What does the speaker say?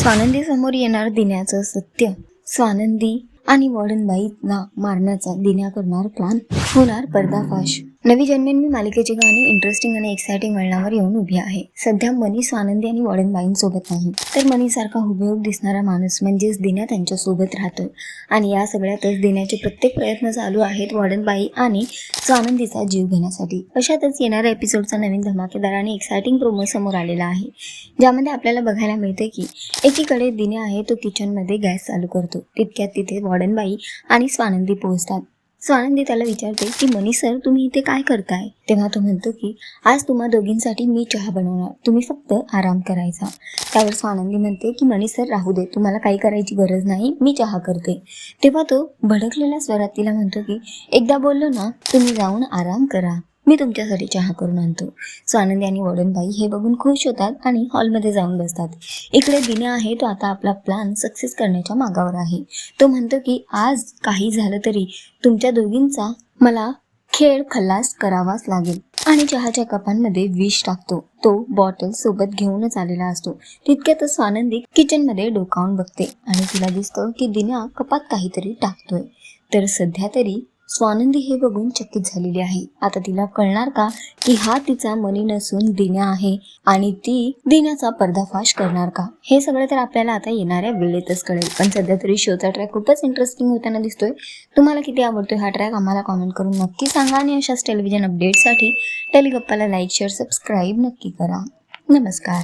स्वानंदी समोर येणार दिन्याचं सत्य स्वानंदी आणि वॉर्डनबाईला मारण्याचा दिन्या करणार प्लान होणार पर्दाफाश. नवी जन्मेन्मी मालिकेची गाणी इंटरेस्टिंग आणि एक्साइटिंग वळणावर येऊन उभी आहे. सध्या मनी स्वानंदी आणि वॉर्डनबाईंसोबत नाही तर मनीसारखा हुबेहूब दिसणारा माणूस म्हणजेच दिन्या त्यांच्यासोबत राहतोय आणि या सगळ्यातच दिन्याचे प्रत्येक प्रयत्न चालू आहेत वॉर्डनबाई आणि स्वानंदीचा जीव घेण्यासाठी. अशातच येणाऱ्या एपिसोडचा नवीन धमाकेदार आणि एक्साइटिंग प्रोमो समोर आलेला आहे. ज्यामध्ये आपल्याला बघायला मिळते की एकीकडे दिने आहे तो किचनमध्ये गॅस चालू करतो. तितक्यात तिथे वॉर्डनबाई आणि स्वानंदी पोहोचतात. स्वानंदी त्याला विचारते की मनी सर तुम्ही इथे काय करताय? तेव्हा तो म्हणतो की आज तुम्हा दोघींसाठी मी चहा बनवणार. तुम्ही फक्त आराम करायचा. त्यावर स्वानंदी म्हणते की मनी सर राहू दे. तुम्हाला काही करायची गरज नाही. मी चहा करते. तेव्हा तो भडकलेल्या स्वरात तिला म्हणतो की एकदा बोललो ना तुम्ही जाऊन आराम करा. मी तुमच्यासाठी चहा करून आणतो. स्वानंदी आणि वडनबाई हे बघून खुश होतात आणि हॉलमध्ये जाऊन बसतात. इकडे दिने आहे तो आता आपला प्लॅन सक्सेस करण्याच्या मागावर आहे. तो म्हणतो की आज काही झालं तरी तुमच्या दोघींचा मला खेळ खल्लास करावाच लागेल. आणि चहाच्या कपांमध्ये विष टाकतो. तो बॉटल सोबत घेऊनच आलेला असतो. तितक्यातच स्वानंदी किचनमध्ये डोकावून बघते आणि तिला दिसतं की दिन्या कपात काहीतरी टाकतोय. तर सध्या तरी स्वानंदी हे बघून चकित झालेली आहे. आता तिला कळणार का की हा तिचा मनी नसून दिन्या आहे आणि ती दिन्याचा पर्दाफाश करणार का? हे सगळं तर आपल्याला आता येणाऱ्या वेळेतच कळेल. पण सध्या तरी शोचा ट्रॅक खूपच इंटरेस्टिंग होताना दिसतोय. तुम्हाला किती आवडतोय हा ट्रॅक आम्हाला कॉमेंट करून नक्की सांगा आणि अशाच टेलिव्हिजन अपडेटसाठी टेलिगप्पाला लाईक शेअर सबस्क्राईब नक्की करा. नमस्कार.